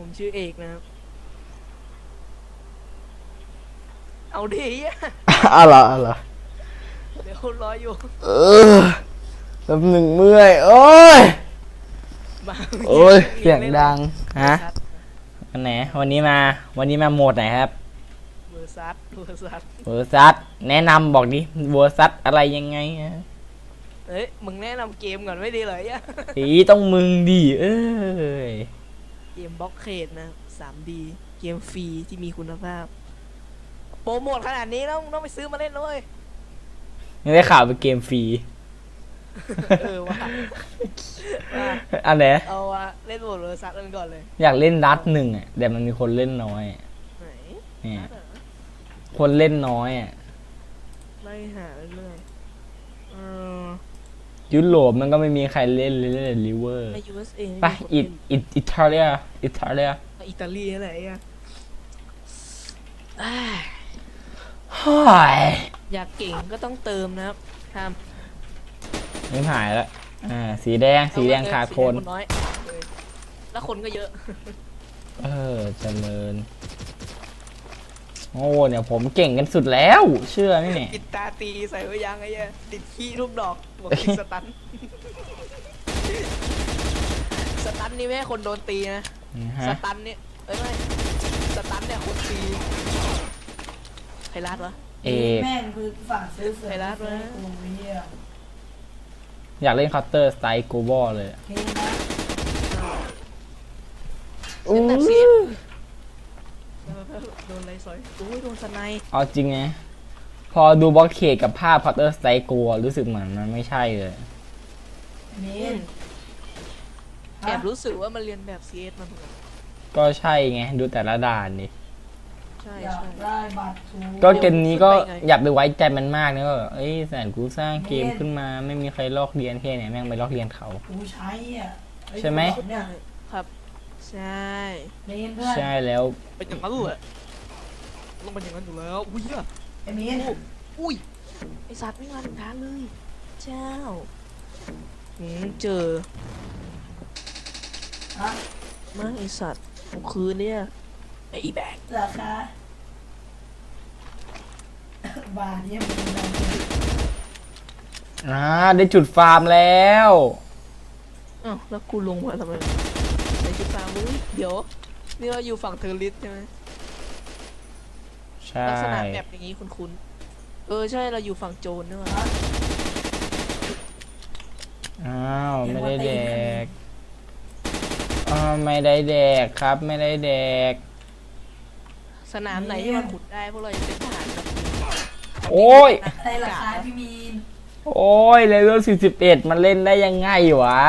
ผมชื่อเอกนะครับ เอาดิอะอะเหรออะเหรอเดี๋ยวรออยู่เออแป๊บหนึ่งเมื่อยโอ้ยมาโอ้ยเสียงดังฮะซัดอันไหนวันนี้มา วันนี้มาโหมดไหนครับเวอร์ซัดเวอร์ซัดเวอร์ซัสแนะนำบอกดิเวอร์ซัสอะไรยังไงฮะเฮ้ย มึงแนะนำเกมก่อนไม่ดีเลยอะอีต้องมึงดิเอ้ย เกมบล็อกเคดนะ 3D เกมฟรีที่มีคุณภาพ โปรโมทขนาดนี้แล้วมึงต้องไปซื้อมาเล่นเลยไม่ได้ข่าวเป็นเกมฟรีเออว่ะว่าอันไหนเอาวะเล่นโหมดเวอร์ซัดกันก่อนเลย อยากเล่นดัตหนึ่งอะแต่มันมีคนเล่นน้อยอะไหนเนี่ยนัดเหรอคนเล่นน้อยอะไล่หาเรื่อยๆเออ ยุโรปมันก็ไม่มีใครเล่นเลยเล่นแต่ลิเวอร์ใน USA ไปอิตอิตอิตาเลียอิตาเลียไปอิตาลีอะไรอะอ้ายฮ้ยอยากเก่งก็ต้องเติมนะครับทำไม่หายแล้วอ่าสีแดงสีแดงขาดคนสีแดงน้อยเออแล้วคนก็เยอะ เออเจริญ โอ้เนี่ยผมเก่งกันสุดแล้ว เชื่อนี่เนี่ยปิดตาตีใส่ไว้ยังไงอะติดขี้ทุกดอกบอกติดสตัน สตันนี่ไม่ให้คนโดนตีนะนะสฮะตันเนี่ยเอ้ยไม่สตันเนี่ยคนตีใครรัดวะเอกแม่งคือฝั่งซื้อเสือไทยรัฐวะกูเฮียอยากเล่นเคาน์เตอร์สไตล์กูบอลเลยเฮ้ โดนอะไรสอยอุ้ยโดนสไนป์เอาจริงไงพอดูบล็อกเคกับภาพเคาน์เตอร์สไตล์กูอะรู้สึกเหมือนมันไม่ใช่เลย เมนแอบรู้สึกว่ามันเรียนแบบ CS มาเหมือนกันก็ใช่ไง ดูแต่ละด่านดิใช่อยากใช่ได้บัตรทูก็เกมนี้ก็ไปไงอย่าไปไว้ใจมันมากนะก็เอ้ยแสนกูสร้างเกมขึ้นมา ไม่มีใครลอกเรียนแค่ไหนแม่งไปลอกเรียนเขา กูใช้อะเอ้ยใช่ไหมกูเนี่ยครับ ใช่เมนเพื่อนใช่แล้ว เป็นอย่างนั้นเลยต้องเป็นอย่างนั้นอยู่แล้ว อุ้ยอะไอ้เมนอุ้ยไอสัตว์ไม่มาถึงทางเลยเจ้าอืมเจอฮะมาไอสัตว์ผมคืนเนี่ยไอแบกราคาบาทเนี่ยมันดังจริงอ่าได้จุดฟาร์มแล้วอ้าวแล้วกูลงมาทำไม ไอจุดฟาร์มอุ้ยเดี๋ยว นี่เราอยู่ฝั่งเทอร์ลิสใช่ไหมใช่ลักษณะแบบอย่างนี้คุ้นๆ เออใช่เราอยู่ฝั่งโจรด้วยอ้าวไม่ได้แดกอ้าวไม่ได้แดกครับ ไม่ได้แดก สนามไหนที่มันขุดได้พวกเราจะเป็นทหารกับโอ้ยอะไรราคาพี่มีน โอ้ยเลเวล41 มันเล่นได้ยังไงวะ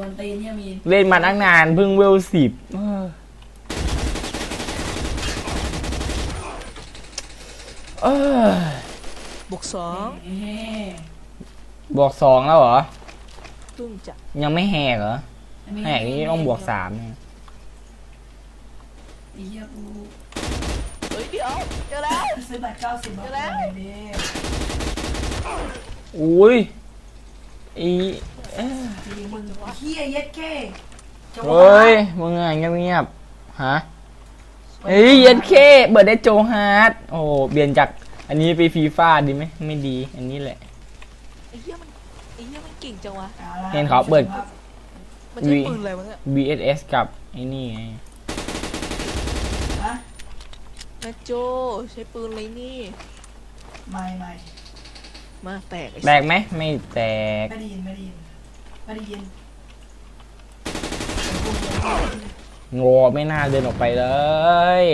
ไอ้คนตีนเนี่ยมีนเล่นมาตั้งนานเพิ่งเวลสิบเออบุกสองเฮ้ยบวกสองแล้วเหรอเพิ่งจะยังไม่แหกเหรอไอ้เมแหกนี่ต้องบวกสามเนี่ยไอ้เหี้ยกูเฮ้ยเดี๋ยวเจอแล้วซื้อบัตรเก้าสิบบาทเดี๋ยวแล้วเลยดิอุ้ยอีเอ้ยที มึงไอ้เฮียเย็ดแค่จะว่าเฮ้ย มึงไงเงียบๆฮะเฮ้ยเย็นเคเบิร์ดได้โจฮาร์ดโอ้เปลี่ยนจากอันนี้ไปฟีฟ่าดีไหมไม่ดี อันนี้แหละ ไอ้เหี้ยมันไอ้เหี้ยมันเก่งจังวะ อาละเห็นเขาเปิด มันใช้ปืนอะไรวะเนี่ย VSS กับไอ้นี่ไงฮะนะโจ ใช้ปืนอะไรนี่ ไม่ไม่มาแตกไอ้แตกไหมไม่แตก ไม่ได้ยินไม่ได้ยิน ไม่ได้ยินโง่ไม่น่าเดินออกไปเลย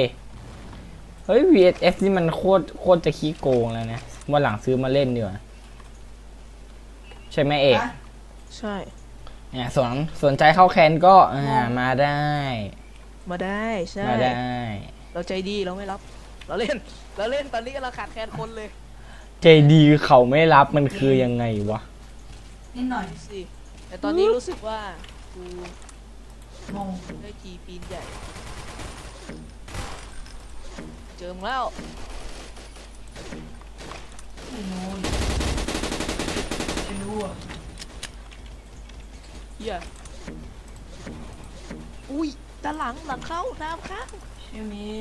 เฮ้ย VSS นี่มันโคตรโคตรจะขี้โกงแล้วนะวันหลังซื้อมาเล่นดีกว่าใช่ไหมเอกฮะใช่ เนี่ยสนสนใจเข้าแคนก็อ่ามาได้ มาได้ใช่ มาได้ เราใจดีเราไม่รับ เราเล่น เราเล่นตอนนี้เราขาดแคลนคนเลย ใจดีเขาไม่รับมันคือยังไงวะนิดหน่อยสิ แต่ตอนนี้รู้สึกว่ากูงงได้จีปีนใหญ่ เจอมึงแล้วไม่รู้ดิไม่รู้อะเฮียอุ้ยแด้านหลังหลังเข้าน้ำข้างเชมิ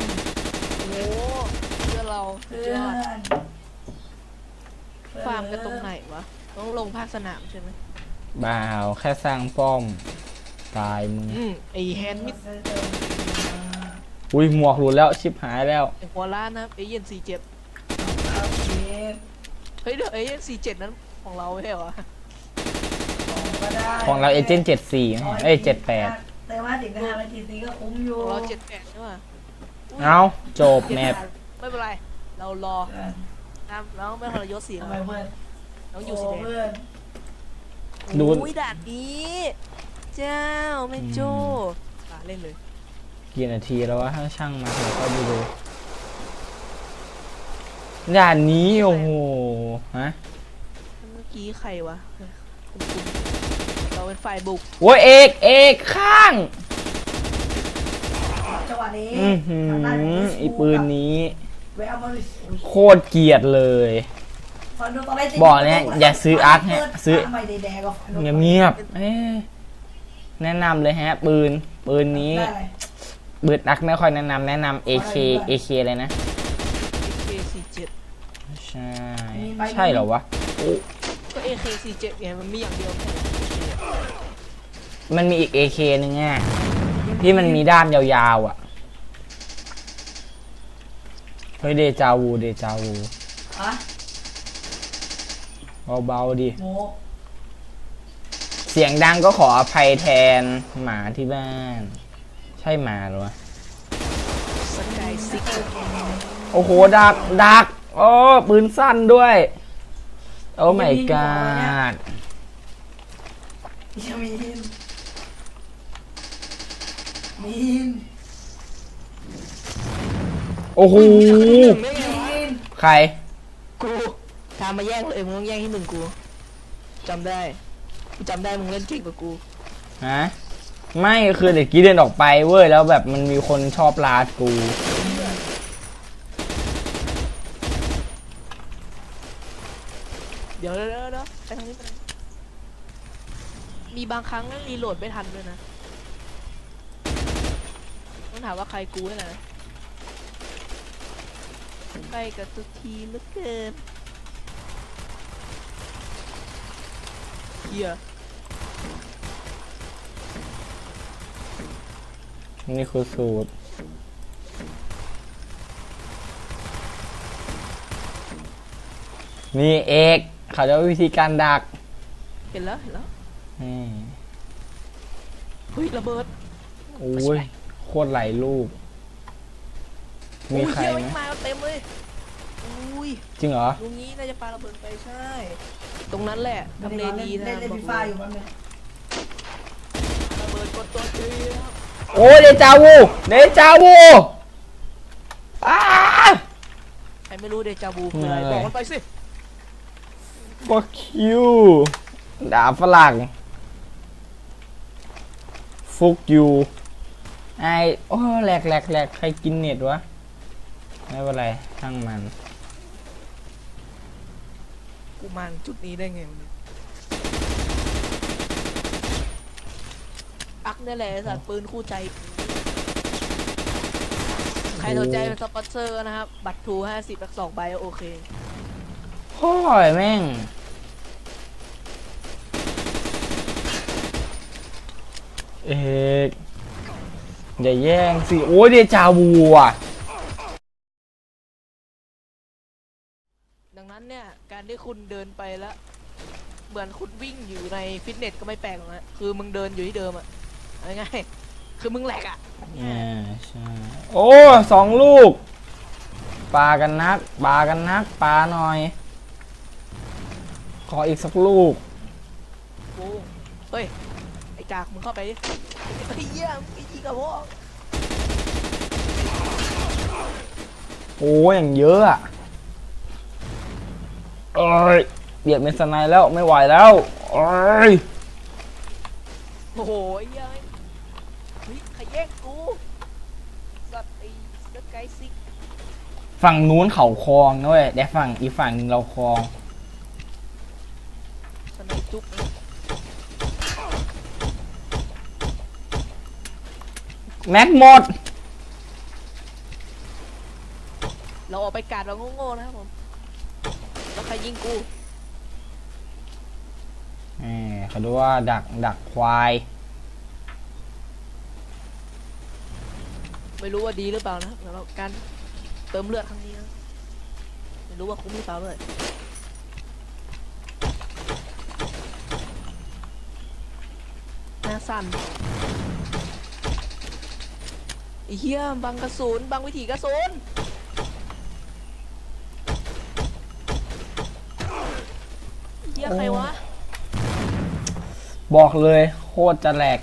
นโอ้โหเพื่อนเราสุดเพื่ยออดนฟาร์มกันตรงไหนวะ ต้องลงภาคสนามใช่ไหม บ่าวแค่สร้างป้อม ตายมึง อืมไอแฮนด์มิดอุ้ยหมวกหลุดแล้วชิบหายแล้ว ไอหัวล้านนะเอเย่นสี่เจ็ดเอาเชฟเฮ้ยเดี๋ยวเอเย่นสี่เจ็ดนั้นของเราไม่ใช่เหรอของก็ได้ของเราเอเจนต์เจ็ดสี่เอ้ยเจ็ดแปดแต่ว่าถึงห้านาทีซีก็คุ้มอยู่ของเราเจ็ดแปดใช่ไหมเอาจบแมปไม่เป็นไร เรารอเพื่อนน้ำน้องไม่ทรยศเสียงทำไมเพื่อนน้องอยู่สีแดงโเพื่อน ดูอุ้ยด่านนี้ เจ้าแม่โจ้อะเล่นเลย กี่นาทีแล้ววะถ้าช่างมาเดี๋ยวก็ดูดูด่านนี้โอ้โหฮะเมื่อกี้ใครวะคุณคุณเราเป็นฝ่ายบุก โอ้ยเอกเอกข้างจังหวะนี้อือหือไอปืนนี้ แววมาริสโคตรเกลียดเลย บอกเนี่ยอย่าซื้ออาร์คฮะซื้อทำไมแดงๆก็ฟันโดนเงียบๆเอ้ยแนะนำเลยฮะ ปืน ปืนนี้ได้อะไรปืนอักไม่ค่อยแนะนำแนะนำ AK AK เลยนะ AK สี่เจ็ดใช่ ใช่เหรอวะก็ AK สี่เจ็ดไงมันมีอย่างเดียวไม่ใช่เหรอมันมีอีก AK นึงอะที่มันมีด้ามยาวๆอะเฮ้ยเดจาวูเดจาวูฮะ เบาๆดิ โมเสียงดังก็ขออภัยแทนหมาที่บ้าน ใช่หมาเหรอวะสกายซิกโอ้โห ดัก ดัก โอ้ปืนสั้นด้วย โอ้ my god ยังมีนมีนโอ้โหไม่ไงวะมีนใคร กู ทามมาแย่งเลยมึงต้องแย่งที่หนึ่งกูจำได้กูจำได้มึงเล่นเก่งกว่ากูฮะไม่คือเด็กกี้เดินออกไปเว้ยแล้วแบบมันมีคนชอบลาดกู เดี๋ยวเดี๋ยวเดี๋ยวเดี๋ยวไปทางนี้ไปทางนี้มีบางครั้งนั่งรีโหลดไม่ทันด้วยนะต้องถามว่าใครกูนี่แหละใกล้กับทุกทีเหลือเกิน เฮียนี่คือสูตร นี่เอก เขาจะวิธีการดัก เห็นแล้วเห็นแล้วนี่เฮ้ยระเบิดโอ้ย โคตรไหลลูกมีใครโอ้ยไหมเยอะมาเต็มเลย อุ้ยจริงเหรอตรงนี้น่าจะปาระเบิดไปใช่ ตรงนั้นแหละทำเลดีนะเล่นเล่นบอฟีกฟ่าเลยอยู่บ้างเนี่ยระเบิดกดตัวจีครับโอ้ยเดจาวูเดจาวูอ้า ใครไม่รู้เดจาวูคืออะไรไม่บอกมันไปสิ fuck you ด่าฝรั่ง fuck you ไอโอ้แหลกแหลกแหลกใครกินเน็ตวะ ไม่เป็นไรช่างมัน กูมาถึงจุดนี้ได้ไงวะเนี่ยอักเนี่ยแหละไอ้สัตว์ปืนคู่ใจกูใครสนใจเป็นสปอนเซอร์นะครับ บัตรทูห้าสิบรักสองใบโอเคโอ้ยแม่ง เอกอย่าแย่งสิ โอ้ยเดจาวูอะ เนี่ย การที่คุณเดินไปแล้ว เหมือนคุณวิ่งอยู่ในฟิตเนสก็ไม่แปลกหรอกนะคือมึงเดินอยู่ที่เดิมอะเอาง่ายๆคือมึงแหลกอะอ่าใช่โอ้สองลูกปากันนักปากันนักปาหน่อย ขออีกสักลูก โอ้เฮ้ยไอ้กากมึงเข้าไปดิไอ้เหี้ยมึงไอ้ยี่กับพวกโอ้ยอย่างเยอะอะ เอ้ยเบียดเป็นสไนด์แล้วไม่ไหวแล้วเอ้ยโอ้โหไอ้เหี้ยเฮ้ยใครแย่งกูสัตว์ไอ้เด็กไกซิกฝั่งนู้นเขาคลองนะเว้ยแต่ฝั่งอีกฝั่งหนึ่งเราคลองสไนจุ๊บนะแม็กหมด เราออกไปกาดเราโง่ๆนะครับผม แล้วใครยิงกูเออเขาดูว่าดักดักควาย ไม่รู้ว่าดีหรือเปล่านะครับสำหรับการเติมเลือดครั้งนี้นะไม่รู้ว่าคุ้มหรือเปล่าเลยหน้าสั่นไอ้เฮียบังกระสุนบังวิถีกระสุนเฮีย ใครวะ บอกเลย โคตรจะแหลก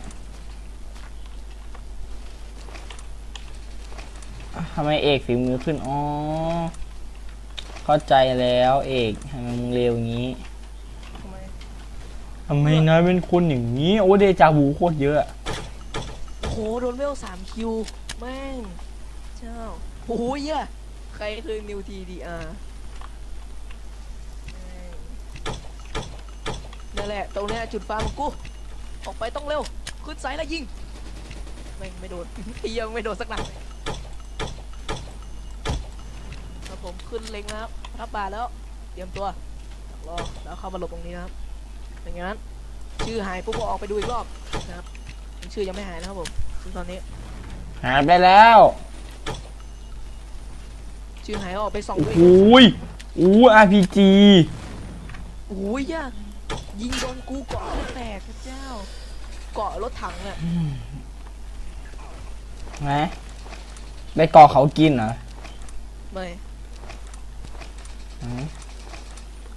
อะทำไมเอกฝีมือขึ้น อ๋อ เข้าใจแล้วเอกทำไมมึงเร็วอย่างนี้ทำไมทำไมนายเป็นคนอย่างนี้ โอ้เดจาวูโคตรเยอะโอ้โหโดนเวลสามคิว แม่ง เจ้าโอ้โหเหี้ยใครคือนิวทีดีอาร์นั่น แหละ ตรงเนี้ยจุดฟาร์มของกู ออกไปต้องเร็ว ขึ้นสายแล้วยิงแม่งไม่โดนไอ้เหี้ยังไม่โดนสักนัดครับผมขึ้นเล็งนะครับรับบาทแล้ว เตรียมตัวรอแล้วเข้ามาหลบตรงนี้นะครับอย่างนั้น ชื่อหายปุ๊บก็ออกไปดูอีกรอบนะครับชื่อยังไม่หายนะครับผมซึ่งตอนนี้ หายไปแล้ว ชื่อหายออกไปส่องโอ้ด้วยโหยอู้ RPG โอ้ยยาก ยิงโดนกูเกาะแตกพระเจ้า เกาะรถถังอะนะได้กอเขากินเหรอไม่หืม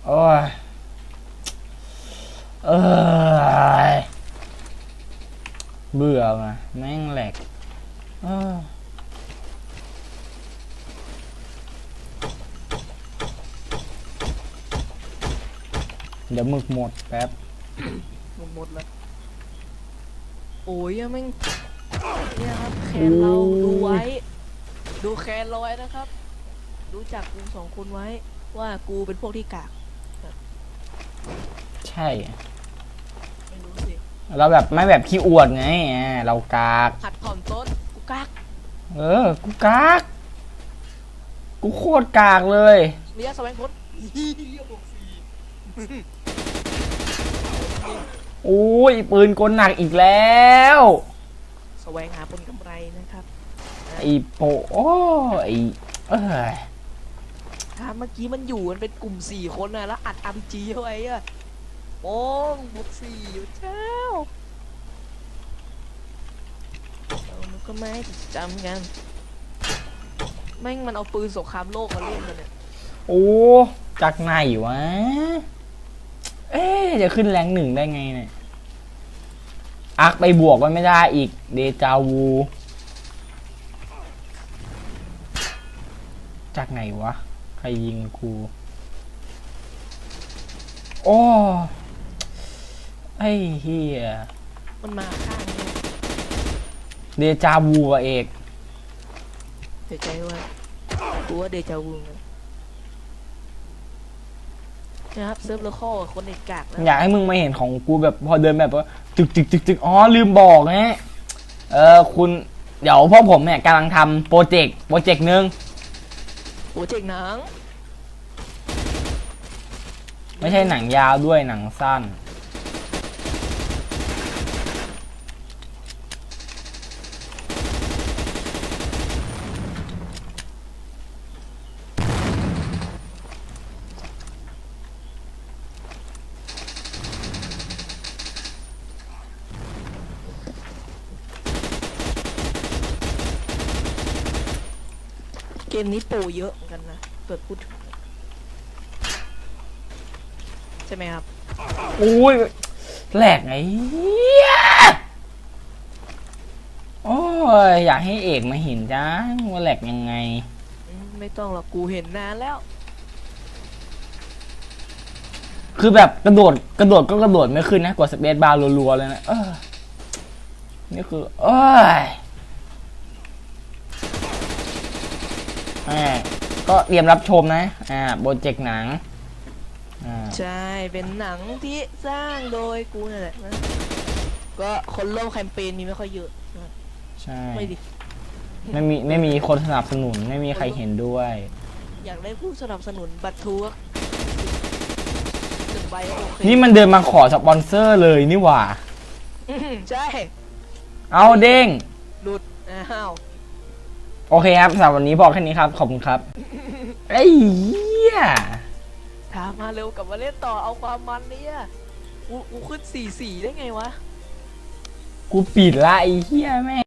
โอ้ยเอ้ยเบื่อมาแม่งแหลกเออ เดี๋ยวหมึกหมดแป๊บหมดหมดแล้วโอ้ยยังแม่งเนี่ยครับแขนเราโอ้ยดูไว้ ดูแขนเราไว้นะครับ รู้จักกูสองคนไว้ ว่ากูเป็นพวกที่กากใช่ ไม่รู้สิเราแบบไม่แบบขี้อวดไงอ่าเรากาก หัดถ่อมต้นกูกากเออ กูกาก กูโคตรกากเลย ระยะแสวงผลเรียบวกสี่โอ้ยปืนกลหนักอีกแล้วแสวงหาผลกำไรนะครับไอ้โปโอ้ไอ้เอ้ยถ้าเมื่อกี้มันอยู่มันเป็นกลุ่มสี่คนนะแล้วอัดอาร์พีจีเข้าไปอะโป้งบวกสี่อยู่เจ้าเรามันก็ไม่จำกันแม่งมันเอาปืนสงครามโลกมาเล่นกันเนี่ยโอ้จากไหนวะ เอ๊ะจะขึ้นแรงหนึ่งได้ไงเนี่ย อักไปบวกมันไม่ได้อีก เดจาวู จากไหนวะ ใครยิงกูโอ้ไอ้เฮียมันมาข้างเนี่ยเดจาวูอะเอกเสียใจว่ากูว่าเดจาวูนะ นะครับเซิร์ฟเลอร์คอคนเด็กกากนะอยากให้มึงมาเห็นของกูแบบพอเดินแบบว่าจึกจึกจึกจึกอ๋อลืมบอกนะเออคุณเดี๋ยวพ่อผมเนี่ยกำลังทำโปรเจกต์โปรเจกต์หนึ่งโอ้เจ๋งหนัง ไม่ใช่หนังยาวด้วยหนังสั้น มนี้โปรเยอะเหมือนกันนะเปิดพูดถึงใช่ไหมครับ อุ้ยแหลกไงเหี้ยโอ้ยอยากให้เอกมาเห็นจ้าว่าแหลกยังไงอืมไม่ต้องหรอกกูเห็นนานแล้ว คือแบบกระโดดกระโดดก็กระโดดไม่ขึ้นนะกดสเปซบาร์รัวๆเลยนะเออนี่คือ เอ้ยแหม่ ก็เตรียมรับชมนะ อ่าโปรเจกต์หนัง อ่า ใช่ เป็นหนังที่สร้างโดยกูนั่นแหละนะก็คนร่วมแคมเปญมีไม่ค่อยเยอะนะใช่ ไม่ดิ ไม่มีไม่มีคนสนับสนุน ไม่มีใครเห็นด้วย อยากได้ผู้สนับสนุนบัตรทัวร์หนึ่งใบก็โอเคนี่มันเดินมาขอสปอนเซอร์เลยนี่หว่า อื้อหือใช่ เอาเด้ง หลุด อ้าว โอเคครับสำหรับวันนี้พอแค่นี้ครับ ขอบคุณครับไอ้เหี้ยถามมาเร็วกลับมาเล่นต่อเอาความมันเนี่ยกูกูขึ้นสี่สี่ได้ไงวะ กูปิดละไอ้เหี้ยแม่ง